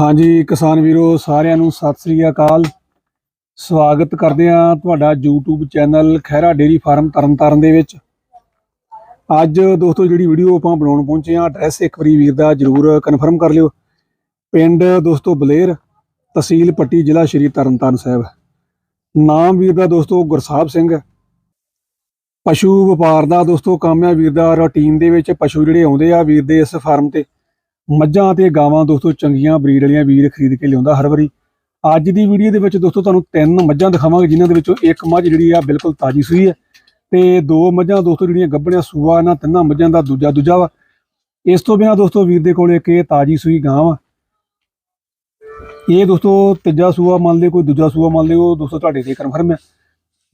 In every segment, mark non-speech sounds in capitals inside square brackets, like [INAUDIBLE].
ਹਾਂਜੀ, ਕਿਸਾਨ ਵੀਰੋ, ਸਾਰਿਆਂ ਨੂੰ ਸਤਿ ਸ੍ਰੀ ਅਕਾਲ। ਸਵਾਗਤ ਕਰਦੇ ਹਾਂ ਤੁਹਾਡਾ YouTube channel Khaira dairy farm Tarn Taran ਦੇ ਵਿੱਚ। ਅੱਜ ਦੋਸਤੋ, ਜਿਹੜੀ ਵੀਡੀਓ ਆਪਾਂ ਬਣਾਉਣ ਪਹੁੰਚੇ ਹਾਂ ਐਡਰੈਸ ਇੱਕ ਵਾਰੀ ਵੀਰ ਦਾ ਜਰੂਰ ਕਨਫਰਮ ਕਰ ਲਿਓ। ਪਿੰਡ ਦੋਸਤੋ, ਬਲੇਰ, ਤਹਿਸੀਲ ਪੱਟੀ, ਜ਼ਿਲ੍ਹਾ ਸ਼੍ਰੀ ਤਰਨਤਾਰਨ ਸਾਹਿਬ। ਨਾਮ ਵੀਰ ਦਾ ਦੋਸਤੋ, ਗੁਰਸਾਹਿਬ ਸਿੰਘ। ਪਸ਼ੂ ਵਪਾਰ ਦਾ ਦੋਸਤੋ, ਕੰਮ ਹੈ ਵੀਰ ਦਾ ਰੂਟੀਨ ਦੇ ਵਿੱਚ ਪਸ਼ੂ ਜਿਹੜੇ ਆਉਂਦੇ ਆ ਵੀਰ ਦੇ ਇਸ ਫਾਰਮ ਤੇ। ਮੱਝਾਂ ਤੇ ਗਾਵਾਂ ਦੋਸਤੋ ਚੰਗੀਆਂ ਬਰੀਡ ਵਾਲੀਆਂ ਵੀਰ ਖਰੀਦ ਕੇ ਲਿਆਉਂਦਾ ਹਰ ਵਾਰੀ। ਅੱਜ ਦੀ ਵੀਡੀਓ ਦੇ ਵਿੱਚ ਦੋਸਤੋ ਤੁਹਾਨੂੰ ਤਿੰਨ ਮੱਝਾਂ ਦਿਖਾਵਾਂਗੇ ਜਿਨ੍ਹਾਂ ਦੇ ਵਿੱਚੋਂ ਇੱਕ ਮੱਝ ਜਿਹੜੀ ਆ ਬਿਲਕੁਲ ਤਾਜੀ ਸੂਈ ਹੈ ਤੇ ਦੋ ਮੱਝਾਂ ਦੋਸਤੋ ਜਿਹੜੀਆਂ ਗੱਭਣੀਆਂ ਸੂਆ ਇਹਨਾਂ ਤਿੰਨਾਂ ਮੱਝਾਂ ਦਾ ਦੂਜਾ ਦੂਜਾ ਵਾ। ਇਸ ਤੋਂ ਬਿਨਾਂ ਦੋਸਤੋ ਵੀਰ ਦੇ ਕੋਲ ਇੱਕ ਇਹ ਤਾਜੀ ਸੂਈ ਗਾਂ ਵਾ ਇਹ ਦੋਸਤੋ ਤੀਜਾ ਸੂਆ ਮੰਨ ਲਿਓ ਕੋਈ ਦੂਜਾ ਸੂਆ ਮੰਨ ਲਿਓ ਦੋਸਤੋ ਤੁਹਾਡੇ ਤੇ ਕਨਫਰਮ ਹੈ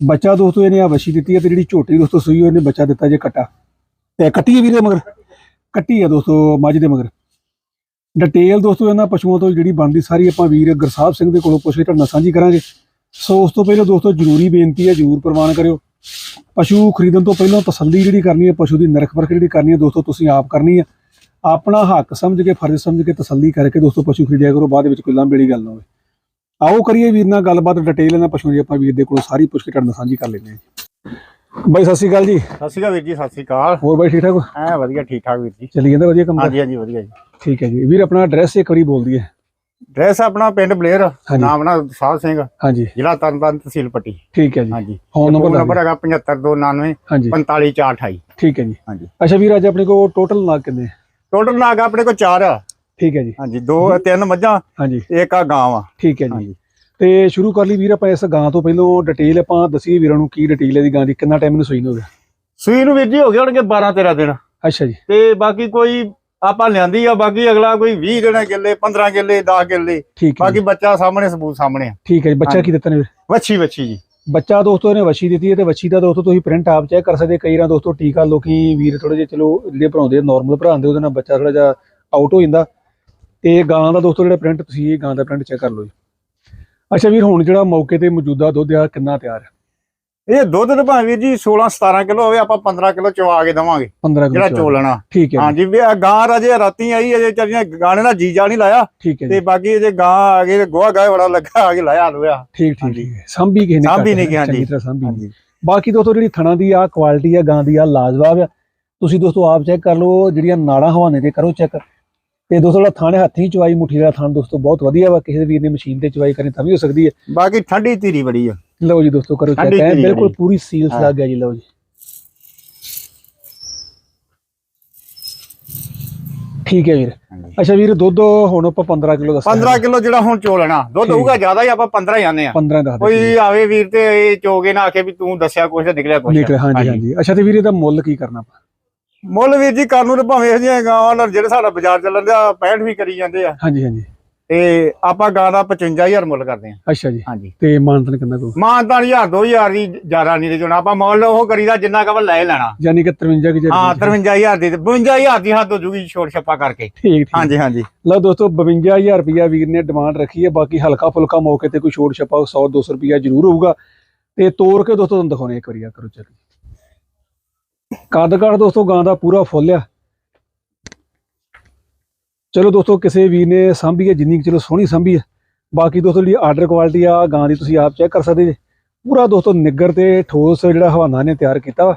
ਬੱਚਾ ਦੋਸਤੋ ਇਹਨੇ ਆ ਵਸ਼ੀ ਦਿੱਤੀ ਹੈ ਤੇ ਜਿਹੜੀ ਝੋਟੀ ਦੋਸਤੋ ਸੂਈ ਉਹਨੇ ਬੱਚਾ ਦਿੱਤਾ ਜੇ ਕੱਟਾ। ਤੇ ਕੱਟੀ ਹੈ ਵੀਰੇ ਮਗਰ? ਕੱਟੀ ਹੈ ਦੋਸਤੋ ਮੱਝ ਦੇ ਮਗਰ। ਡਿਟੇਲ ਦੋਸਤੋ ਇਹਨਾਂ ਪਸ਼ੂਆਂ ਤੋਂ ਜਿਹੜੀ ਬਣਦੀ ਸਾਰੀ ਆਪਾਂ ਵੀਰ ਗੁਰਸਾਹਿਬ ਸਿੰਘ ਦੇ ਕੋਲੋਂ ਪੁੱਛ ਕੇ ਤੁਹਾਡੇ ਨਾਲ ਸਾਂਝੀ ਕਰਾਂਗੇ। ਸੋ ਉਸ ਤੋਂ ਪਹਿਲਾਂ ਦੋਸਤੋ ਜ਼ਰੂਰੀ ਬੇਨਤੀ ਹੈ ਜ਼ਰੂਰ ਪ੍ਰਵਾਨ ਕਰਿਓ। ਪਸ਼ੂ ਖਰੀਦਣ ਤੋਂ ਪਹਿਲਾਂ ਤਸੱਲੀ ਜਿਹੜੀ ਕਰਨੀ ਹੈ ਪਸ਼ੂ ਦੀ ਨਰਖ ਪਰਖ ਜਿਹੜੀ ਕਰਨੀ ਹੈ ਦੋਸਤੋ ਤੁਸੀਂ ਆਪ ਕਰਨੀ ਹੈ। ਆਪਣਾ ਹੱਕ ਸਮਝ ਕੇ ਫਰਜ਼ ਸਮਝ ਕੇ ਤਸੱਲੀ ਕਰਕੇ ਦੋਸਤੋ ਪਸ਼ੂ ਖਰੀਦਿਆ ਕਰੋ ਬਾਅਦ ਵਿੱਚ ਕੋਈ ਲਾਂਬੇੜੀ ਗੱਲ ਨਾ ਹੋਵੇ। ਆਓ ਕਰੀਏ ਵੀਰ ਨਾਲ ਗੱਲਬਾਤ ਡਿਟੇਲ ਇਹਨਾਂ ਪਸ਼ੂਆਂ ਦੀ ਆਪਾਂ ਵੀਰ ਦੇ ਕੋਲੋਂ ਸਾਰੀ ਪੁੱਛ ਕੇ ਤੁਹਾਡੇ ਨਾਲ ਸਾਂਝੀ ਕਰ ਲੈਂਦੇ ਹਾਂ। ਜੀ ਬਾਈ ਸਤਿ ਸ਼੍ਰੀ ਅਕਾਲ ਜੀ। ਸਤਿ ਸ਼੍ਰੀ ਅਕਾਲ ਵੀਰ ਜੀ ਸਤਿ ਸ਼੍ਰੀ ਅਕਾਲ। ਹੋਰ ਬਾਈ ਠੀਕ ਠਾਕ ਹੋ? ਐ ਵਧੀਆ ਠੀਕ ਠਾਕ ਵੀਰ ਜੀ। ਚੱਲੀ ਜਾਂਦਾ ਵਧੀਆ ਕੰਮ ਹਾਂਜੀ ਹਾਂਜੀ ਵਧੀਆ ਜੀ। ਠੀਕ ਹੈ ਜੀ। ਵੀਰ ਆਪਣਾ ਐਡਰੈਸ ਇੱਕ ਵਾਰੀ ਬੋਲ ਦਈਏ। ਡਰੈਸ ਆਪਣਾ ਪਿੰਡ ਬਲੇਰ। ਨਾਮ ਨਾ ਸਾਹਿਬ ਸਿੰਘ। ਹਾਂਜੀ। ਜ਼ਿਲ੍ਹਾ ਤਰਨਤਾਰਨ ਤਹਿਸੀਲ ਪੱਟੀ। ਠੀਕ ਹੈ ਜੀ। ਹਾਂਜੀ। ਫੋਨ ਨੰਬਰ ਦੱਸ ਨੰਬਰ ਹੈਗਾ 75299 ਹਾਂਜੀ। 45428 ਠੀਕ ਹੈ ਜੀ। ਹਾਂਜੀ। ਅੱਛਾ ਵੀਰ ਅੱਜ ਆਪਣੇ ਕੋਲ ਟੋਟਲ ਨਾਗ ਕਿੰਨੇ? ਟੋਟਲ ਨਾਗ ਆਪਣੇ ਕੋਲ ਚਾਰ ਆ। ਠੀਕ ਹੈ ਜੀ। ਹਾਂਜੀ ਦੋ ਤਿੰਨ ਮੱਝਾਂ ਹਾਂਜੀ। ਇੱਕ ਆ ਗਾਂ ਆ। ਠੀਕ ਹੈ ਜੀ। ਤੇ ਸ਼ੁਰੂ ਕਰ ਲਈ ਵੀਰ ਆਪਾਂ ਇਸ ਗਾਂ ਤੋਂ ਪਹਿਲਾਂ ਡਿਟੇਲ ਆਪਾਂ ਦਸੀਏ ਵੀਰਾਂ ਨੂੰ ਕੀ ਡਿਟੇਲ ਹੈ ਦੀ ਗਾਂ ਦੀ ਕਿੰਨਾ ਟਾਈਮ ਨੂੰ ਸੂਈ ਨੂੰ ਹੋ ਗਿਆ? ਸੂਈ ਨੂੰ ਵੀਰ ਜੀ ਹੋ ਗਏ ਹੋਣਗੇ 12 13 ਦਿਨ। ਅੱਛਾ ਜੀ। ਤੇ ਬਾਕੀ ਕੋਈ ਆਪਾਂ ਲਿਆਂਦੀ ਆ ਬਾਕੀ ਅਗਲਾ ਕੋਈ 20 ਦਿਨ ਕਿੱਲੇ 15 ਕਿੱਲੇ 10 ਕਿੱਲੇ ਠੀਕ ਹੈ ਬਾਕੀ ਬੱਚਾ ਸਾਹਮਣੇ ਸਬੂਤ ਸਾਹਮਣੇ ਆ। ਠੀਕ ਹੈ ਜੀ ਬੱਚਾ। ਕੀ ਦਿੱਤਾ ਨੇ ਵੱਛੀ ਵੱਛੀ ਜੀ। ਬੱਚਾ ਦੋਸਤੋ ਇਹਨੇ ਵਸ਼ੀ ਦਿੱਤੀ ਹੈ ਤੇ ਵਸ਼ੀ ਦਾ ਦੋਸਤੋ ਤੁਸੀਂ ਪ੍ਰਿੰਟ ਆਪ ਚੈੱਕ ਕਰ ਸਕਦੇ ਕਈ ਵਾਰ ਦੋਸਤੋ ਟੀਕਾ ਲੋਕੀ ਵੀਰ ਥੋੜੇ ਜਿਹਾ ਚਲੋ ਜਿਹੜੇ ਭਰਾਉਂਦੇ ਨਾਰਮਲ ਭਰਾਉਂਦੇ ਉਹਦੇ ਨਾਲ ਬੱਚਾ ਥੋੜਾ ਜਿਹਾ ਆਊਟ ਹੋ ਜਾਂਦਾ। ਤੇ ਗਾਂ ਦਾ ਦੋਸਤੋ ਜਿਹੜਾ ਪ੍ਰਿੰਟ ਤੁਸੀਂ ਇਹ ਗਾਂ ਦਾ ਪ੍ਰਿੰਟ ਚੈੱਕ ਕਰ ਲਓ ਜੀ। ਅੱਛਾ ਵੀਰ ਹੁਣ ਜਿਹੜਾ ਮੌਕੇ ਤੇ ਮੌਜੂਦਾ ਦੁੱਧ ਆ ਕਿੰਨਾ ਤਿਆਰ ਹੈ ਇਹ ਦੁੱਧ ਤਾਂ ਭਾਵੇਂ ਵੀਰ ਜੀ 16 17 ਕਿਲੋ ਹੋਵੇ ਆਪਾਂ 15 ਕਿਲੋ ਚਵਾ ਕੇ ਦਵਾਂਗੇ। 15 ਜਿਹੜਾ ਕਿਲੋ ਚੋਲਣਾ। ਠੀਕ ਹੈ ਹਾਂਜੀ ਵੀ ਗਾਂ ਰਾਜੇ ਰਾਤੀ ਆਈ ਅਜੇ ਚਰੀਆਂ ਗਾਣੇ ਨਾਲ ਜੀਜਾ ਨਹੀਂ ਲਾਇਆ। ਠੀਕ ਹੈ ਤੇ ਬਾਕੀ ਅਜੇ ਗਾਂ ਆ ਗਈ ਤੇ ਗੋਹਾ ਗਾਏ ਬੜਾ ਲੱਗਾ ਆ ਕੇ ਲਾਇਆ ਲੋਇਆ ਠੀਕ ਠੀਕ। ਸਾਂਭੀ ਕਿਸੇ ਨੇ ਸਾਂਭੀ ਨਹੀਂ ਕਿ, ਹਾਂਜੀ। ਸਾਂਭੀ ਬਾਕੀ ਦੋਸਤੋ ਜਿਹੜੀ ਥਣਾ ਦੀ ਆ ਕੁਆਲਿਟੀ ਆ ਗਾਂ ਦੀ ਆ ਲਾਜਵਾਬ ਆ। ਤੁਸੀਂ ਦੋਸਤੋ ਆਪ ਚੈੱਕ ਕਰ ਲਓ ਜਿਹੜੀਆਂ ਨਾੜਾਂ ਹਵਾਨੇ ਤੇ ਕਰੋ ਚੈੱਕ ਤੇ ਦੋਸਤੋ ਜਿਹੜਾ ਥਾਣੇ ਹੱਥੀਂ ਚਵਾਈ ਮੁੱਠੀ ਦਾ ਥਣ ਦੋਸਤੋ ਬਹੁਤ ਵਧੀਆ ਵਾ। ਕਿਸੇ ਵੀਰ ਨੇ ਮਸ਼ੀਨ ਤੇ ਚਵਾਈ ਕਰਨੀ ਤਾਂ ਵੀ ਹੋ ਸਕਦੀ ਹੈ। ਬਾਕੀ ਠੰਡੀ ਧੀਰੀ ਬੜੀ ਆ। ਲਓ ਜੀ ਦੋਸਤੋ ਕਰੋ ਚੈੱਕ ਹੈ ਬਿਲਕੁਲ। ਪੂਰੀ ਸੀਲ ਹਾਂ। ਲੱਗ ਗਿਆ ਜੀ ਲਓ ਜੀ। ਠੀਕ ਹੈ ਵੀਰ। ਅੱਛਾ ਵੀਰ ਦੁੱਧ ਹੁਣ ਆਪਾਂ 15 ਕਿਲੋ ਦੱਸਿਆ 15 ਕਿਲੋ ਜਿਹੜਾ ਹੁਣ ਚੋਲਣਾ ਦੁੱਧ ਠੀਕ। ਹੋਊਗਾ ਜ਼ਿਆਦਾ ਹੀ ਆਪਾਂ 15 ਹੀ ਆਨੇ ਆ 15 ਦੱਸ ਕੋਈ ਆਵੇ ਵੀਰ ਤੇ ਇਹ ਚੋਗੇ ਨਾ ਆਖੇ ਵੀ ਤੂੰ ਦੱਸਿਆ ਕੁਛ ਤੇ ਨਿਕਲਿਆ ਕੁਛ। ਨਿਕਲ ਹਾਂਜੀ ਹਾਂਜੀ। ਅੱਛਾ ਤੇ ਵੀਰ ਇਹਦਾ ਮੁੱਲ ਕੀ ਕਰਨਾ ਆਪਾਂ? ਮੁੱਲ ਵੀਰ ਜੀ ਕਰਨ ਨੂੰ ਤੇ ਭਾਵੇਂ ਇਹ ਜਿਹੀਆਂ ਗਾਵਾਂ ਨਾਲ ਜਿਹੜੇ ਸਾਡਾ ਬਾਜ਼ਾਰ ਚੱਲਣ ਦਾ 65 ਵੀ ਕਰੀ ਜਾਂਦੇ ਆ। ਹਾਂਜੀ ਹਾਂਜੀ। ਤੇ ਆਪਾਂ ਗਾਂ ਦਾ 55000 ਮੁੱਲ ਕਰਦੇ ਆ ਅੱਛਾ ਜੀ। ਹਾਂਜੀ। ਤੇ ਮਾਨਤਨ ਕਿੰਨਾ ਕੋ? ਮਾਨਤਾਨ ਹਜ਼ਾਰ 2000 ਦੀ ਜ਼ਿਆਦਾ ਨਹੀਂ ਤੇ ਜਣਾ। ਆਪਾਂ ਮੁੱਲ ਉਹ ਕਰੀਦਾ ਜਿੰਨਾ ਕਵਲ ਲੈ ਲੈਣਾ। ਯਾਨੀ ਕਿ 53 ਕਿ ਹਾਂ 53000 ਦੀ ਤੇ 52000 ਦੀ ਹੱਦ ਹੋ ਜੂਗੀ ਛੋਟ ਛੱਪਾ ਕਰਕੇ। ਠੀਕ ਠੀਕ। ਹਾਂਜੀ ਹਾਂਜੀ। ਲਓ ਦੋਸਤੋ 52000 ਰੁਪਇਆ ਵੀਰ ਨੇ ਡਿਮਾਂਡ ਰੱਖੀ ਹੈ। ਬਾਕੀ ਹਲਕਾ ਫੁਲਕਾ ਮੌਕੇ ਤੇ ਕੋਈ ਛੋਟ ਛਪਾ 100 200 ਰੁਪਇਆ ਜ਼ਰੂਰ ਹੋਊਗਾ। ਤੇ ਤੋੜ ਕੇ ਦੋਸਤੋ ਤੁਹਾਨੂੰ ਦਿਖਾਉਣੇ ਇੱਕ ਵਾਰੀ ਆ ਕਰੋ ਚੱਲ ਕੱਦ ਕਾਠ ਦੋਸਤੋ ਗਾਂ ਦਾ ਪੂਰਾ ਫੁੱਲ ਆ। ਚਲੋ ਦੋਸਤੋ ਕਿਸੇ ਵੀਰ ਨੇ ਸਾਂਭੀ ਹੈ ਜਿੰਨੀ ਚਲੋ ਸੋਹਣੀ ਸਾਂਭੀ ਹੈ ਬਾਕੀ ਦੋਸਤੋ ਜਿਹੜੀ ਆਰਡਰ ਕੁਆਲਿਟੀ ਆ ਗਾਂ ਦੀ ਤੁਸੀਂ ਆਪ ਚੈੱਕ ਕਰ ਸਕਦੇ ਜੇ। ਪੂਰਾ ਦੋਸਤੋ ਨਿੱਗਰ ਤੇ ਠੋਸ ਜਿਹੜਾ ਹਵਾਨਾ ਨੇ ਤਿਆਰ ਕੀਤਾ ਵਾ।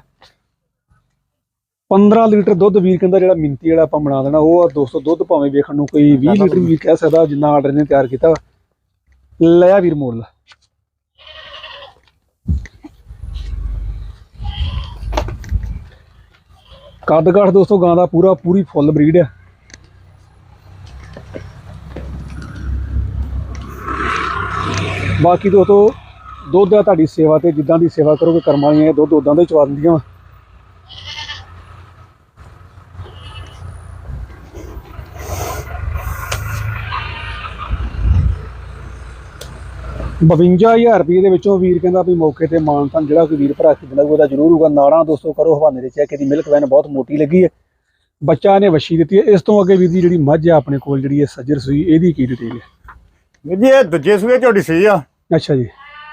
15 ਲੀਟਰ ਦੁੱਧ ਵੀਰ ਕਹਿੰਦਾ ਜਿਹੜਾ ਮਿੰਤੀ ਵਾਲਾ ਆਪਾਂ ਬਣਾ ਦੇਣਾ ਉਹ ਆ ਦੋਸਤੋ ਦੁੱਧ ਭਾਵੇਂ ਵੇਖਣ ਨੂੰ ਕੋਈ 20 ਲੀਟਰ ਵੀ ਕਹਿ ਸਕਦਾ ਜਿੰਨਾ ਆਰਡਰ ਨੇ ਤਿਆਰ ਕੀਤਾ ਵਾ। ਲੈ ਆ ਵੀਰ ਮੋੜ ਲਾ ਕੱਦ ਕਾਠ ਦੋਸਤੋ ਗਾਂ ਦਾ ਪੂਰਾ ਪੂਰੀ ਫੁੱਲ ਬਰੀਡ ਆ। ਬਾਕੀ ਦੋਸਤੋ ਦੁੱਧ ਆ ਤੁਹਾਡੀ ਸੇਵਾ ਤੇ, ਜਿੱਦਾਂ ਦੀ ਸੇਵਾ ਕਰੋਗੇ ਕਰਮ ਵਾਲੀਆਂ ਦੁੱਧ ਉਦਾਂ ਦਾ ਹੀ ਚਵਾ ਦਿੰਦੀਆਂ ਵਾ। ਬਵੰਜਾ ਹਜ਼ਾਰ ਰੁਪਏ ਦੇ ਵਿੱਚੋਂ ਵੀਰ ਕਹਿੰਦਾ ਵੀ ਮੌਕੇ ਤੇ ਮਾਨਤਨ ਜਿਹੜਾ ਕੋਈ ਵੀਰ ਭਰਾ ਖਰੀਦਣਾ ਉਹਦਾ ਜ਼ਰੂਰ ਹੋਊਗਾ। ਨਾੜਾਂ ਦੋਸਤੋ ਕਰੋ, ਹਵਾਨੇ ਦੇ ਚੈੱਕ ਦੀ ਮਿਲਕ ਵੈਨ ਬਹੁਤ ਮੋਟੀ ਲੱਗੀ ਹੈ। ਬੱਚਾ ਨੇ ਵਸ਼ੀ ਦਿੱਤੀ ਹੈ। ਇਸ ਤੋਂ ਅੱਗੇ ਵੀਰ ਦੀ ਜਿਹੜੀ ਮੱਝ ਆ ਆਪਣੇ ਕੋਲ ਜਿਹੜੀ ਹੈ ਸੱਜਰ ਸੂਈ, ਇਹਦੀ ਕੀ ਡਿਟੇਲ ਹੈ? ਵੀਰ ਜੀ, ਇਹ ਦੂਜੇ ਸੂਏ ਝੋਟੀ ਸਹੀ ਆ। ਅੱਛਾ ਜੀ।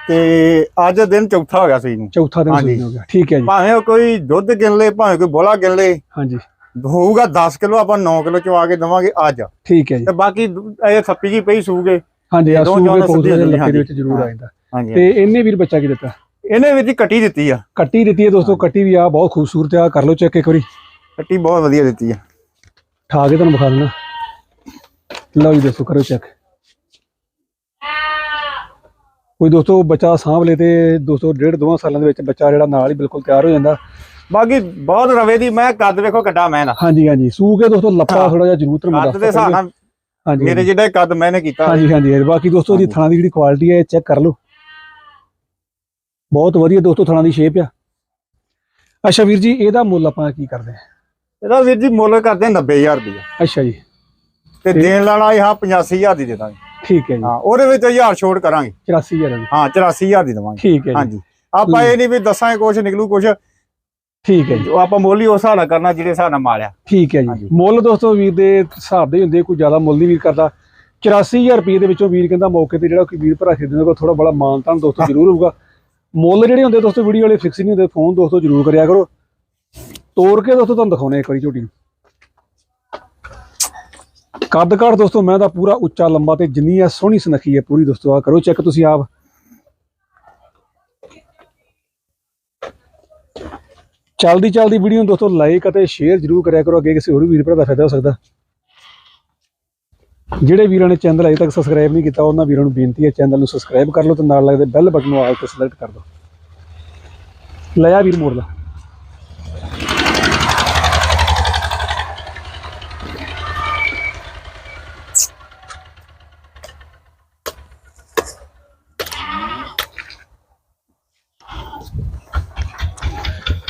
ਤੇ ਅੱਜ ਦਿਨ ਚੌਥਾ ਹੋ ਗਿਆ ਸੀ ਨੂੰ ਚੌਥਾ ਦਿਨ। ਸੂਈ ਹੋ ਗਿਆ। ਠੀਕ ਹੈ ਜੀ। ਭਾਵੇਂ ਉਹ ਕੋਈ ਦੁੱਧ ਗਿਣ ਲੇ ਭਾਵੇਂ ਕੋਈ ਬੋਲਾ ਗਿਣ ਲੇ। ਹਾਂਜੀ। ਹੋਊਗਾ 10 ਕਿਲੋ ਆਪਾਂ 9 ਕਿਲੋ ਚਵਾ ਕੇ ਦਵਾਂਗੇ ਅੱਜ। ਠੀਕ ਹੈ ਜੀ। ਤੇ ਬਾਕੀ ਇਹ ਥੱਪੀ ਜੀ ਪਈ ਸੂਗੇ। ਹਾਂਜੀ ਆ ਚੌਦਾਂ ਪੌਦੇ ਦੇ ਲੱਕੇ ਦੇ ਵਿੱਚ। ਜ਼ਰੂਰ ਆ। ਜਾਂਦਾ। ਤੇ ਇਹਨੇ ਵੀਰ ਬੱਚਾ ਕੀ ਦਿੱਤਾ? ਇਹਨੇ ਵਿੱਚ ਹੀ ਕੱਟੀ ਦਿੱਤੀ ਆ। ਕੱਟੀ ਦਿੱਤੀ ਹੈ ਦੋਸਤੋ ਕੱਟੀ ਵੀ ਆ ਬਹੁਤ ਖੂਬਸੂਰਤ ਆ। ਕਰ ਲਓ ਚੈੱਕ ਇੱਕ ਵਾਰੀ। ਕੱਟੀ ਬਹੁਤ ਵਧੀਆ ਦਿੱਤੀ ਆ। ਠਾ ਕੇ ਤੁਹਾਨੂੰ ਵਿਖਾ ਦਿੰਦਾ। ਲਓ ਜੀ ਦੋਸਤੋ ਕਰੋ ਚੈੱਕ। ਕੋਈ ਦੋਸਤੋ ਬੱਚਾ ਸਾਂਭ ਲੇ ਤੇ ਦੋਸਤੋ ਡੇਢ ਦੋਵਾਂ ਸਾਲਾਂ ਦੇ ਵਿੱਚ ਬੱਚਾ ਜਿਹੜਾ ਨਾਲ ਹੀ ਬਿਲਕੁਲ ਤਿਆਰ ਹੋ ਜਾਂਦਾ। ਬਾਕੀ ਬਹੁਤ ਰਵੇ ਦੀ ਮੈਂ ਕੱਦ ਵੇਖੋ ਕੱਡਾ ਮੈਂ ਨਾ ਹਾਂਜੀ ਹਾਂਜੀ। ਸੂ ਕੇ ਦੋਸਤੋ ਲੱਪਾ। ਥੋੜਾ ਜਿਹਾ ਜ਼ਰੂਰ ਤੁਹਾਨੂੰ ਕੱਦ ਦੇ ਹਿਸਾਬ ਨਾਲ ਹਾਂਜੀ ਮੇਰੇ ਜਿਹੜਾ ਕੱਦ ਮੈਨੇ ਕੀਤਾ ਹਾਂਜੀ ਹਾਂਜੀ। ਬਾਕੀ ਦੋਸਤੋ ਦੀ। ਥਣਾ ਦੀ ਜਿਹੜੀ ਕੁਆਲਿਟੀ ਹੈ ਚੈੱਕ ਕਰ ਲਓ। ਬਹੁਤ ਵਧੀਆ ਦੋਸਤੋ ਥਣਾ ਦੀ ਸ਼ੇਪ ਆ। ਅੱਛਾ ਵੀਰ ਜੀ ਇਹਦਾ ਮੁੱਲ ਆਪਾਂ ਕੀ ਕਰਦੇ ਹਾਂ? ਇਹਦਾ ਵੀਰ ਜੀ ਮੁੱਲ ਕਰਦੇ 90000 ਰੁਪਏ ਅੱਛਾ ਜੀ। ਤੇ ਦੇਣ ਵਾਲਾ ਇਹ 85000 ਦੀ ਦੇ ਦਾਂਗੇ। ਠੀਕ ਹੈ ਜੀ। ਹਾਂ ਉਹਦੇ ਵਿੱਚ 1000 ਛੋਟ ਕਰਾਂਗੇ। 84000 ਦੀ। ਹਾਂ 84000 ਦੀ ਦਵਾਂਗੇ। ਠੀਕ ਹੈ ਜੀ। ਹਾਂਜੀ। ਆਪਾਂ ਇਹ ਨਹੀਂ ਵੀ ਦੱਸਾਂਗੇ ਕੁਛ ਨਿਕਲੂ ਕੁਛ। ਠੀਕ ਹੈ ਜੀ। ਉਹ ਆਪਾਂ ਮੁੱਲ ਹੀ ਉਸ ਹਿਸਾਬ ਨਾਲ ਕਰਨਾ ਜਿਹੜੇ ਹਿਸਾਬ ਨਾਲ ਮਾਰਿਆ ਠੀਕ ਹੈ ਜੀ। ਮੁੱਲ ਦੋਸਤੋ ਵੀਰ ਦੇ ਹਿਸਾਬ ਦੇ ਹੁੰਦੇ ਕੋਈ ਜ਼ਿਆਦਾ ਮੁੱਲ ਨਹੀਂ ਵੀਰ ਕਰਦਾ। 84000 ਰੁਪਏ ਦੇ ਵਿੱਚੋਂ ਵੀਰ ਕਹਿੰਦਾ ਮੌਕੇ ਤੇ ਜਿਹੜਾ ਕੋਈ ਵੀਰ ਭਰਾ ਖਰੀਦਣ ਕੋਲ ਥੋੜਾ ਬੜਾ ਮਾਨ ਤਾਨ ਦੋਸਤੋ ਜ਼ਰੂਰ ਹੋਊਗਾ। ਮੁੱਲ ਜਿਹੜੇ ਹੁੰਦੇ ਦੋਸਤੋ ਵੀਡੀਓ ਵਾਲੇ ਫਿਕਸ ਨਹੀਂ ਹੁੰਦੇ ਫੋਨ ਦੋਸਤੋ ਜ਼ਰੂਰ ਕਰਿਆ ਕਰੋ। ਤੋੜ ਕੇ ਦੋਸਤੋ ਤੁਹਾਨੂੰ ਦਿਖਾਉਣੇ ਇੱਕ ਵਾਰੀ ਝੋਟੀ ਨੂੰ। ਕੱਦ ਕਾਠ ਦੋਸਤੋ, ਮੈਂ ਤਾਂ ਪੂਰਾ ਉੱਚਾ, ਲੰਬਾ ਤੇ ਜਿੰਨੀ ਆ ਸੋਹਣੀ ਸੁਨੱਖੀ ਹੈ ਪੂਰੀ ਦੋਸਤੋ। ਆ ਕਰੋ ਚੈੱਕ ਤੁਸੀਂ ਆਪ। ਚੱਲਦੀ ਚੱਲਦੀ ਵੀਡੀਓ ਨੂੰ ਦੋਸਤੋ ਲਾਈਕ ਅਤੇ ਸ਼ੇਅਰ ਜਰੂਰ ਕਰਿਆ ਕਰੋ, ਅੱਗੇ ਕਿਸੇ ਹੋਰ ਵੀਰ ਭਰਾ ਦਾ ਫਾਇਦਾ ਹੋ ਸਕਦਾ। ਜਿਹੜੇ ਵੀਰਾਂ ਨੇ ਚੈਨਲ ਅਜੇ ਤੱਕ ਸਬਸਕ੍ਰਾਈਬ ਨਹੀਂ ਕੀਤਾ, ਉਹਨਾਂ ਵੀਰਾਂ ਨੂੰ ਬੇਨਤੀ ਹੈ ਚੈਨਲ ਨੂੰ ਸਬਸਕ੍ਰਾਈਬ ਕਰ ਲਓ ਤੇ ਨਾਲ ਲੱਗਦੇ ਬੈਲ ਬਟਨ ਨੂੰ ਆਲ ਤੇ ਸਿਲੈਕਟ ਕਰ ਦਿਓ। ਲਿਆ ਵੀਰ ਮੋੜ ਲਾ।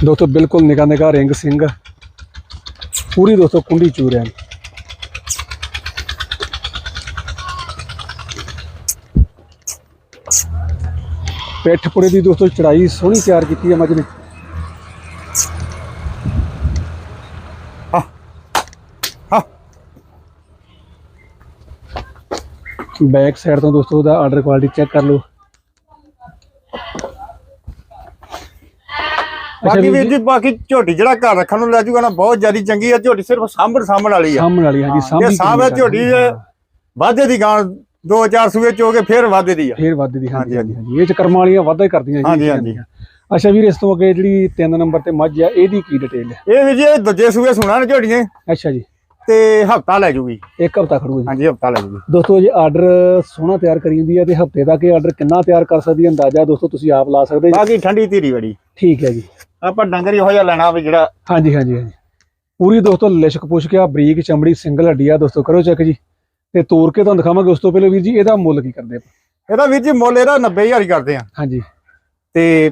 ਦੋਸਤੋ ਬਿਲਕੁਲ ਨਿਕਾ ਨਿਕਾ ਰਿੰਗ ਸਿੰਘ। ਪੂਰੀ ਦੋਸਤੋ ਕੁੰਡੀ ਚੂਰਿਆਂ ਦੀ ਪਿੱਠ ਪੁੜੇ ਦੀ ਦੋਸਤੋ ਚੜਾਈ ਸੋਹਣੀ ਤਿਆਰ ਕੀਤੀ ਹੈ ਮੱਝ ਨੇ। ਬੈਕ ਸਾਈਡ ਤੋਂ ਦੋਸਤੋ ਉਹਦਾ ਆਰਡਰ ਕੁਆਲਿਟੀ ਚੈੱਕ ਕਰ ਲਓ। ਬਾਕੀ ਵੀਰ ਵੀਰ ਜੀ ਬਾਕੀ ਝੋਟੀ ਜਿਹੜਾ ਘਰ ਰੱਖਣ ਨੂੰ ਲੈ ਜੂਗਾ ਨਾ ਬਹੁਤ ਜ਼ਿਆਦਾ ਚੰਗੀ ਆ ਝੋਟੀ ਸਿਰਫ ਸਾਂਭਣ ਸਾਂਭਣ ਵਾਲੀ ਆ। ਸਾਹਮਣ ਵਾਲੀ ਹਾਂਜੀ ਇਹ ਸਾਹਮਣੇ ਸਾਂਭੇ ਝੋਟੀ ਵਾਧੇ ਦੀ ਗਾਂ ਦੋ ਚਾਰ ਸੂਏ ਚੋਗੇ ਫਿਰ ਵਾਧੇ ਦੀ ਆ। ਫੇਰ ਵੱਧਦੀ ਹਾਂਜੀ ਹਾਂਜੀ, ਹਾਂਜੀ ਇਹ ਚ ਕਰਮਾਂ ਵਾਲੀਆਂ ਵਾਧਾ ਹੀ ਕਰਦੀਆਂ ਜੀ ਹਾਂਜੀ, ਹਾਂਜੀ। ਅੱਛਾ ਵੀਰ ਇਸ ਤੋਂ ਅੱਗੇ ਜਿਹੜੀ 3 ਨੰਬਰ ਤੇ ਮੱਝ ਆ ਇਹਦੀ ਕੀ ਡਿਟੇਲ ਹੈ ਇਹ ਵੀ ਜੀ ਇਹ ਦੂਜੇ ਸੂਏ ਸੁਣਾ ਨੇ ਝੋਟੀਆਂ। ਅੱਛਾ ਜੀ। ਤੇ ਹਫਤਾ ਲੈ ਜੂਗੀ। ਇੱਕ ਹਫਤਾ ਖੜੂਗਾ ਜੀ। ਹਾਂਜੀ ਹਫਤਾ ਲੈ ਜੂਗੀ। ਦੋਸਤੋ ਜੇ ਆਰਡਰ ਸੋਹਣਾ ਤਿਆਰ ਕਰੀ ਹੁੰਦੀ ਹੈ ਤੇ ਹਫ਼ਤੇ ਤੱਕ ਇਹ ਆਰਡਰ ਕਿੰਨਾ ਤਿਆਰ ਕਰ ਸਕਦੀ ਹੈ ਅੰਦਾਜ਼ਾ ਦੋਸਤੋ ਤੁਸੀਂ ਆਪ ਲਾ ਸਕਦੇ ਜੀ। ਬਾਕੀ ਠੰਡੀ ਧੀਰੀ ਬੜੀ ਠੀਕ ਹੈ ਜੀ। ਆਪਾਂ ਡੰਗਰ ਹੀ ਹੋ ਜਾ ਲੈਣਾ ਵੀ ਜਿਹੜਾ ਹਾਂਜੀ ਹਾਂਜੀ ਹਾਂਜੀ। ਪੂਰੀ ਦੋਸਤੋ ਲਿਸ਼ਕ ਪੁੱਛ ਕੇ ਆ ਬਰੀਕ ਚਮੜੀ ਸਿੰਗਲ ਹੱਡੀ ਆ ਦੋਸਤੋ ਕਰੋ ਚੈੱਕ ਜੀ। ਤੇ ਤੋੜ ਕੇ ਤੁਹਾਨੂੰ ਦਿਖਾਵਾਂਗੇ ਉਸ ਤੋਂ ਪਹਿਲਾਂ ਵੀਰ ਜੀ ਇਹਦਾ ਮੁੱਲ ਕੀ ਕਰਦੇ ਆਪਾਂ? ਇਹਦਾ ਵੀਰ ਜੀ ਮੁੱਲ ਇਹਦਾ 90000 ਹੀ ਕਰਦੇ ਆ। ਹਾਂਜੀ। ਤੇ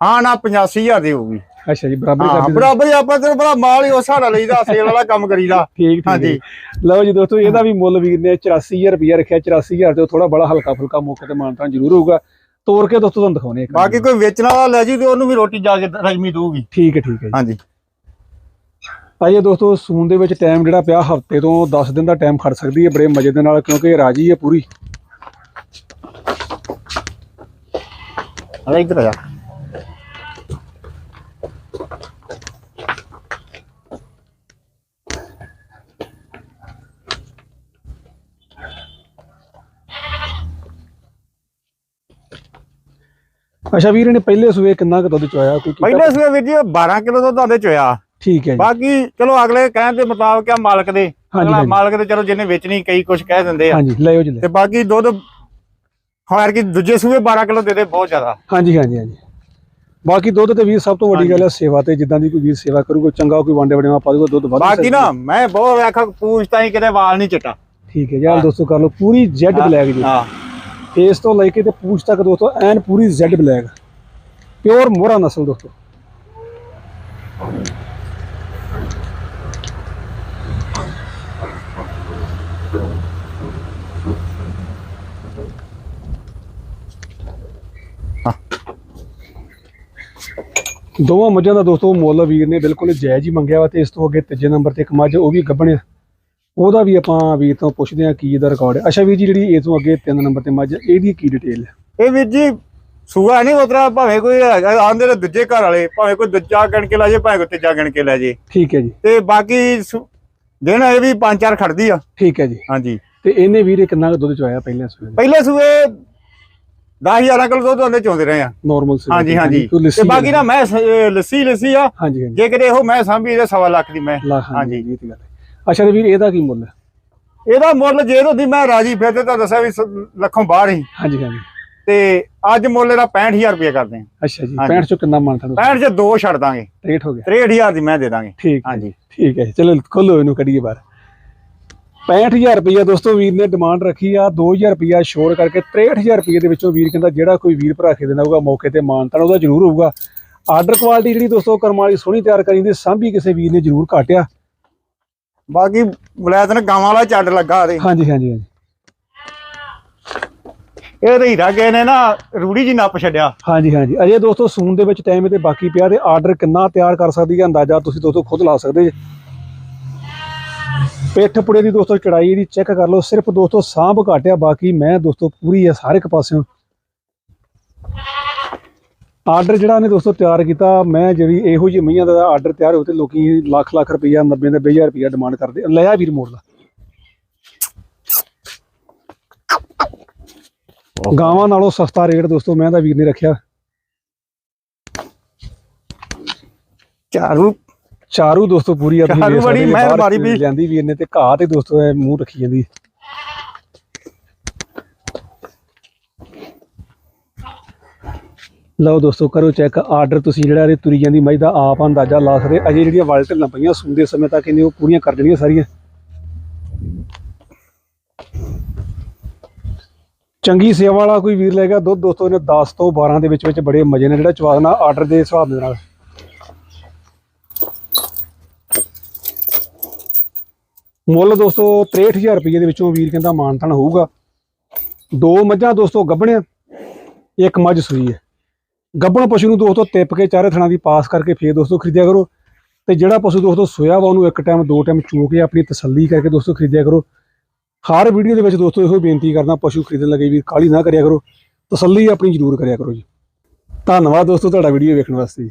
ਹਾਂ ਨਾ 85000 ਦੀ ਹੋਊਗੀ। ਅੱਛਾ ਜੀ ਬਰਾਬਰ ਹਾਂ ਕਰ ਦਿੰਦੇ ਬਰਾਬਰ ਹੀ ਆਪਾਂ ਤੇ ਬੜਾ ਮਾਲ ਹੀ ਉਸ ਨਾਲ ਲਈਦਾ ਸੇਲ ਵਾਲਾ ਕੰਮ ਕਰੀਦਾ। [LAUGHS] ਠੀਕ ਠੀਕ ਹਾਂਜੀ। ਲਓ ਜੀ ਦੋਸਤੋ ਇਹਦਾ ਵੀ ਮੁੱਲ ਵੀਰ ਨੇ 84000 ਰੁਪਇਆ ਰੱਖਿਆ 84000 ਤੇ ਥੋੜਾ ਬੜਾ ਹਲਕਾ ਫੁਲਕਾ ਮੌਕੇ ਤੇ ਮਾਨਤਾਨ ਜ਼ਰੂਰ ਹੋਊਗਾ। ਤੋੜ ਕੇ ਦੋਸਤੋ ਤੁਹਾਨੂੰ ਦਿਖਾਉਣੇ ਇੱਕ ਬਾਕੀ ਕੋਈ ਵੇਚਣ ਵਾਲਾ ਲੈ ਜੀ ਤੇ ਉਹਨੂੰ ਵੀ ਰੋਟੀ ਜਾ ਕੇ ਰਜਮੀ ਦਊਗੀ। ਠੀਕ ਹੈ ਠੀਕ ਹੈ ਜੀ। ਹਾਂਜੀ। ਆਈਏ ਦੋਸਤੋ ਸੂਨ ਦੇ ਵਿੱਚ ਟਾਈਮ ਜਿਹੜਾ ਪਿਆ ਹਫ਼ਤੇ ਤੋਂ 10 ਦਿਨ ਦਾ ਟਾਈਮ ਖੜ ਸਕਦੀ ਹੈ ਬੜੇ ਮਜ਼ੇ ਦੇ ਨਾਲ ਕਿਉਂਕਿ ਇਹ ਰਾਜੀ ਹੈ ਪੂਰੀ। ਆ ਇੱਧਰ ਆ ਅੱਛਾ ਵੀਰ ਨੇ ਪਹਿਲੇ ਸੂਏ ਕਿੰਨਾ ਕੁ ਦੁੱਧ ਚੋਇਆ? ਕੋਈ ਕੀਤਾ? ਪਹਿਲੇ ਸੂਏ ਵੀਰ ਜੀ 12 ਕਿਲੋ ਦੁੱਧ ਆਂਦੇ ਚੋਇਆ। ਠੀਕ ਹੈ ਜੀ। ਬਾਕੀ ਚਲੋ ਅਗਲੇ ਕਹਿਣ ਦੇ ਮੁਤਾਬਕ ਆ ਮਾਲਕ ਦੇ। ਹਾਂਜੀ, ਅਗਲਾ ਹਾਂਜੀ। ਮਾਲਕ ਦੇ ਚਲੋ ਜਿਹਨੇ ਵੇਚਣੀ ਕਈ ਕੁਝ ਕਹਿ ਦਿੰਦੇ ਆ। ਹਾਂਜੀ ਲਿਓ ਜੀ ਤੇ ਬਾਕੀ ਦੁੱਧ ਹਾਰ ਕਿ ਦੂਜੇ ਸੂਏ 12 ਕਿਲੋ ਦੇ ਦੇ ਬਹੁਤ ਜ਼ਿਆਦਾ। ਹਾਂਜੀ ਹਾਂਜੀ ਹਾਂਜੀ। ਬਾਕੀ ਦੁੱਧ ਤੇ ਵੀਰ ਸਭ ਤੋਂ ਵੱਡੀ ਗੱਲ ਹੈ ਸੇਵਾ ਤੇ ਜਿੱਦਾਂ ਦੀ ਕੋਈ ਵੀਰ ਸੇਵਾ ਕਰੂਗਾ ਚੰਗਾ ਕੋਈ ਵਾਂਡੇ ਵੜੇਵਾ ਪਾ ਦੂਗਾ ਦੁੱਧ ਵੱਧ ਬਾਕੀ ਨਾ ਮੈਂ ਬਹੁਤ ਵੇਖਾ ਪੂਛਤਾ ਹੀ ਕਿਤੇ ਵਾਲ ਨਹੀਂ ਚਿੱਟਾ। ਠੀਕ ਹੈ ਯਾਰ ਦੋਸਤੋ ਕਰ ਲਓ ਪੂਰੀ ਜੈਡ ਬਲੈਕ ਜੀ। ਹਾਂ। ਫੇਸ ਤੋਂ ਲੈ ਕੇ ਤੇ ਪੂਛ ਤੱਕ ਦੋਸਤੋ, ਐਨ ਪੂਰੀ ਜ਼ੈਡ ਬਲੈਕ ਪਿਓਰ ਮੋਹਰਾ ਨਸਲ ਦੋਸਤੋ। ਦੋਵਾਂ ਮੱਝਾਂ ਦਾ ਦੋਸਤੋ ਮੁੱਲ ਵੀਰ ਨੇ ਬਿਲਕੁਲ ਜਾਇਜ਼ ਹੀ ਮੰਗਿਆ ਵਾ ਤੇ ਇਸ ਤੋਂ ਅੱਗੇ ਤੀਜੇ ਨੰਬਰ ਤੇ ਇੱਕ ਮੱਝ, ਉਹ ਵੀ ਗੱਭਣਿਆ ਉਹਦਾ ਵੀ ਆਪਾਂ ਵੀਰ ਤੋਂ ਪੁੱਛਦੇ ਹਾਂ ਕੀ ਇਹਦਾ ਰਿਕਾਰਡ ਹੈ। ਅੱਛਾ ਵੀਰ ਜੀ ਜਿਹੜੀ ਇਹ ਤੋਂ ਅੱਗੇ ਤਿੰਨ ਨੰਬਰ ਤੇ ਮੱਝ ਇਹਦੀ ਕੀ ਡਿਟੇਲ ਹੈ? ਇਹ ਵੀਰ ਜੀ ਸੂਆ ਨਹੀਂ ਉਤਰਾ ਭਾਵੇਂ ਕੋਈ ਆਂਦੇ ਨੇ ਦੂਜੇ ਘਰ ਵਾਲੇ ਭਾਵੇਂ ਕੋਈ ਦੂਜਾ ਗਣ ਕੇ ਲੈ ਜੇ ਭਾਵੇਂ ਕੋਈ ਤੀਜਾ ਗਣ ਕੇ ਲੈ ਜੇ ਠੀਕ ਹੈ ਜੀ। ਤੇ ਬਾਕੀ ਸੁ- ਦਿਨ ਇਹ ਵੀ ਪੰਜ ਚਾਰ ਖੜਦੀ ਆ। ਠੀਕ ਹੈ ਜੀ। ਹਾਂਜੀ। ਤੇ ਇਹਨੇ ਵੀਰੇ ਕਿੰਨਾ ਦੁੱਧ ਚਵਾਇਆ ਪਹਿਲੇ ਸੂਏ ਪਹਿਲੇ ਸੂਏ 10000 ਕਿਲੋ ਦੁੱਧ ਉਹਦੇ ਚੋਂਦੇ ਰਹੇ ਆ। ਨਾਰਮਲ ਸੂਏ ਹਾਂਜੀ ਹਾਂਜੀ। ਤੇ ਬਾਕੀ ਨਾ ਮੈਂ ਸ- ਲੱਸੀ ਲੱਸੀ ਆ। ਜੇ ਕਿਤੇ ਇਹੋ ਮੈਂ ਸਾਂਭੀ ਇਹਦੇ ਸਵਾ ਲੱਖ ਦੀ ਮੈਂ। ਹਾਂਜੀ। ਇਹ ਤੇ ਗੱਲ ਹੈ। ਅੱਛਾ ਤੇ ਵੀਰ ਇਹਦਾ ਕੀ ਮੁੱਲ ਹੈ? ਇਹਦਾ ਮੁੱਲ ਜੇ ਹੁੰਦੀ ਮੈਂ ਰਾਜੀ ਫਿਰ ਤੇ ਤਾਂ ਦੱਸਿਆ ਵੀ ਸ- ਲੱਖੋਂ ਬਾਹਰ ਹੀ। ਹਾਂਜੀ ਹਾਂਜੀ। ਤੇ ਅੱਜ ਮੁੱਲ ਇਹਦਾ 65000 ਰੁਪਏ ਕਰਦੇ ਆ ਅੱਛਾ ਜੀ ਹਾਂਜੀ। 65 ਚੋਂ ਕਿੰਨਾ ਮੰਨਤਾ ਤੁਸੀਂ 65 ਚ ਦੋ ਛੱਡ ਦਾਂਗੇ। 63 ਹੋ ਗਿਆ। 63000 ਦੀ ਮੈਂ ਦੇ ਦਾਂਗੇ। ਠੀਕ ਹਾਂਜੀ। ਠੀਕ ਹੈ ਚਲੋ ਖੋਲੋ ਇਹਨੂੰ ਕੱਢੀਏ ਬਾਹਰ। 65000 ਰੁਪਇਆ ਦੋਸਤੋ ਵੀਰ ਨੇ ਡਿਮਾਂਡ ਰੱਖੀ ਆ। 2000 ਰੁਪਇਆ ਛੋੜ ਕਰਕੇ 63000 ਰੁਪਏ ਦੇ ਵਿੱਚੋਂ ਵੀਰ ਕਹਿੰਦਾ ਜਿਹੜਾ ਕੋਈ ਵੀਰ ਭਰਾ ਕੇ ਦੇਣਾ ਹੋਊਗਾ ਮੌਕੇ ਤੇ ਮਾਨਤਾਨ ਉਹਦਾ ਜ਼ਰੂਰ ਹੋਊਗਾ। ਆਰਡਰ ਕੁਆਲਿਟੀ ਜਿਹੜੀ ਦੋਸਤੋ ਕਰਮ ਵਾਲੀ ਸੋਹਣੀ ਤਿਆਰ ਕਰੀ ਦੀ ਸਾਂਭੀ ਕਿਸੇ ਵੀਰ ਨੇ ਜ਼ਰੂਰ ਘਾਟਿਆ। ਬਾਕੀ ਬਲੈਤ ਨੇ ਗਾਵਾਂ ਵਾਲਾ ਚੱਡ ਲੱਗਾ ਇਹਦੇ ਹਾਂਜੀ ਹਾਂਜੀ ਹਾਂਜੀ। ਇਹ ਤੇ ਹੀਰਾ ਗਏ ਨੇ ਨਾ ਰੂੜੀ ਜੀ ਨੱਪ ਛੱਡਿਆ। ਹਾਂਜੀ ਹਾਂਜੀ। ਅਜੇ ਦੋਸਤੋ ਸੂਨ ਦੇ ਵਿੱਚ ਟਾਈਮ ਤੇ ਬਾਕੀ ਪਿਆ ਤੇ ਆਰਡਰ ਕਿੰਨਾ ਤਿਆਰ ਕਰ ਸਕਦੀ ਹੈ ਅੰਦਾਜ਼ਾ ਤੁਸੀਂ ਦੋਸਤੋ ਖੁਦ ਲਾ ਸਕਦੇ ਜੇ। ਪਿੱਠ ਪੁੜੇ ਦੀ ਦੋਸਤੋ ਚੜਾਈ ਇਹਦੀ ਚੈੱਕ ਕਰ ਲਓ। ਸਿਰਫ ਦੋਸਤੋ ਸਾਂਭ ਘਾਟਿਆ ਬਾਕੀ ਮੈਂ ਦੋਸਤੋ ਪੂਰੀ ਹੈ ਸਾਰੇ ਪਾਸਿਓਂ। ਆਰਡਰ ਜਿਹੜਾ ਉਹਨੇ ਦੋਸਤੋ ਤਿਆਰ ਕੀਤਾ ਮੈਂ ਜਿਹੜੀ ਇਹੋ ਜਿਹੀ ਮਈਆਂ ਦਾ ਆਰਡਰ ਤਿਆਰ ਹੋ ਤੇ ਲੋਕੀ ਲੱਖ ਲੱਖ ਰੁਪਈਆ 90 ਦੇ 20000 ਰੁਪਈਆ ਡਿਮਾਂਡ ਕਰਦੇ। ਲਿਆ ਵੀਰ ਮੋੜ ਲਾ। ਗਾਵਾਂ ਨਾਲੋਂ ਸਸਤਾ ਰੇਟ ਦੋਸਤੋ ਮੈਂ ਦਾ ਵੀਰ ਨੇ ਰੱਖਿਆ। ਚਾਰੂ ਚਾਰੂ ਦੋਸਤੋ ਪੂਰੀ ਆ ਬੜੀ ਬਾਹਰ ਮਿਹਰਬਾਨੀ ਵੀ। ਲੈਂਦੀ ਵੀਰ ਨੇ ਤੇ ਘਾਹ ਤੇ ਦੋਸਤੋ ਇਹ ਮੂੰਹ ਰੱਖੀ ਜਾਂਦੀ। ਲਓ ਦੋਸਤੋ, ਕਰੋ ਚੈੱਕ ਆਰਡਰ ਤੁਸੀਂ ਜਿਹੜਾ ਇਹਦੇ ਤੁਰੀ ਜਾਂਦੀ ਮੱਝ ਦਾ ਆਪ ਅੰਦਾਜ਼ਾ ਲਾ ਸਕਦੇ। ਅਜੇ ਜਿਹੜੀਆਂ ਵਲ ਢਿੱਲਾਂ ਪਈਆਂ ਸੁਣਦੇ ਸਮੇਂ ਤੱਕ ਇਹਨੇ ਉਹ ਪੂਰੀਆਂ ਕਰ ਦੇਣੀਆਂ ਸਾਰੀਆਂ। ਚੰਗੀ ਸੇਵਾ ਵਾਲਾ ਕੋਈ ਵੀਰ ਲੈ ਗਿਆ ਦੁੱਧ, ਦੋਸਤੋ, ਇਹਨੇ 10 ਤੋਂ 12 ਦੇ ਵਿੱਚ ਵਿੱਚ ਬੜੇ ਮਜ਼ੇ ਨਾਲ ਜਿਹੜਾ ਚਵਾ ਦੇਣਾ ਆਰਡਰ ਦੇ ਹਿਸਾਬ ਦੇ ਨਾਲ। ਮੁੱਲ ਦੋਸਤੋ 63000 ਰੁਪਏ ਦੇ ਵਿੱਚੋਂ ਵੀਰ ਕਹਿੰਦਾ ਮਾਨਤਨ ਹੋਊਗਾ। ਦੋ ਮੱਝਾਂ ਦੋਸਤੋ, ਗੱਭਣਿਆ, ਇੱਕ ਮੱਝ ਸੂਈ ਹੈ। ਗੱਭਣ ਪਸ਼ੂ ਨੂੰ ਦੋਸਤੋ ਤਿੱਪ ਕੇ ਚਾਰੇ ਥਣਾ ਦੀ ਪਾਸ ਕਰਕੇ ਫੇਰ ਦੋਸਤੋ ਖਰੀਦਿਆ ਕਰੋ। ਤੇ ਜਿਹੜਾ ਪਸ਼ੂ ਦੋਸਤੋ ਸੋਇਆ ਵਾ ਉਹਨੂੰ ਇੱਕ ਟਾਈਮ ਦੋ ਟਾਈਮ ਚੋ ਕੇ ਆਪਣੀ ਤਸੱਲੀ ਕਰਕੇ ਦੋਸਤੋ ਖਰੀਦਿਆ ਕਰੋ। ਹਰ ਵੀਡੀਓ ਦੇ ਵਿੱਚ ਦੋਸਤੋ ਇਹੋ ਬੇਨਤੀ ਕਰਦਾ ਪਸ਼ੂ ਖਰੀਦਣ ਲੱਗੇ ਵੀ ਕਾਲੀ ਨਾ ਕਰਿਆ ਕਰੋ। ਤਸੱਲੀ ਆਪਣੀ ਜ਼ਰੂਰ ਕਰਿਆ ਕਰੋ ਜੀ। ਧੰਨਵਾਦ ਦੋਸਤੋ ਤੁਹਾਡਾ ਵੀਡੀਓ ਵੇਖਣ ਵਾਸਤੇ ਜੀ।